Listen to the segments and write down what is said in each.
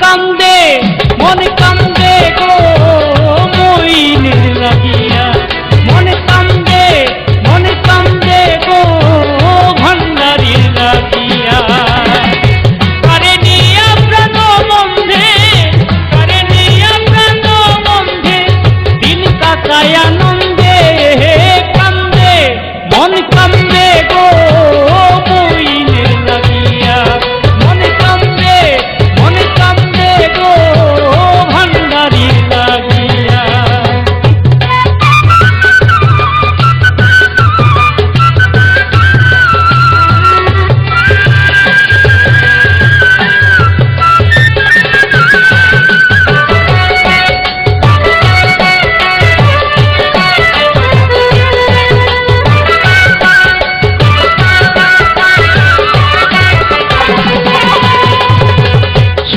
কান্দে মনে কান্দে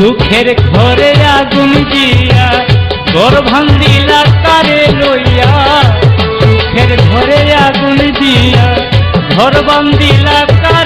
দুঃখের ঘরে আগুন জিয়া ঘর ভাঙ্গিলা তারে লইয়া। দুঃখের ঘরে আগুন জিয়া ঘর ভাঙ্গিলা তার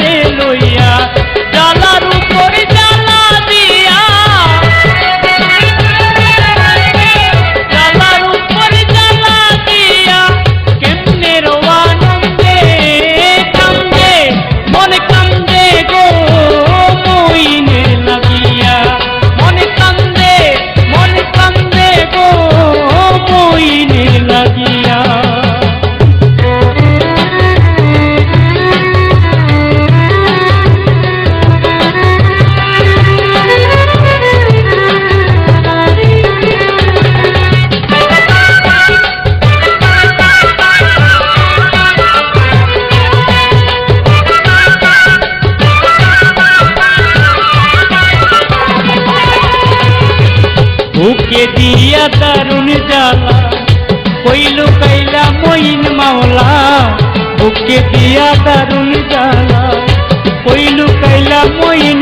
বুকে দিয়া দারুণ জ্বালা, কইল কইলা মইন মাওলা, বুকে দিয়া দারুণ জ্বালা, কইল কইলা মইন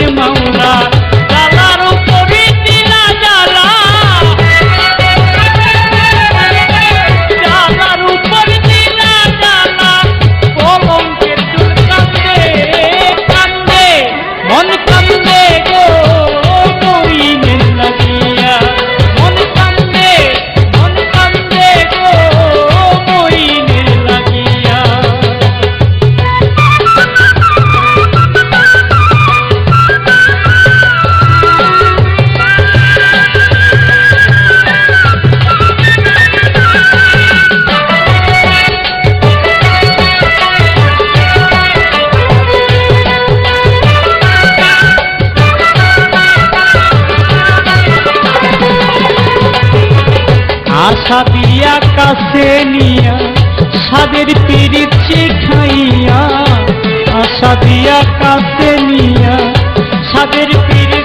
আশা দিয়া কাছে নিয়া সাদের পিড়িত খাইয়া আশা দিয়া কাছে নিয়া সাদের পিড়িত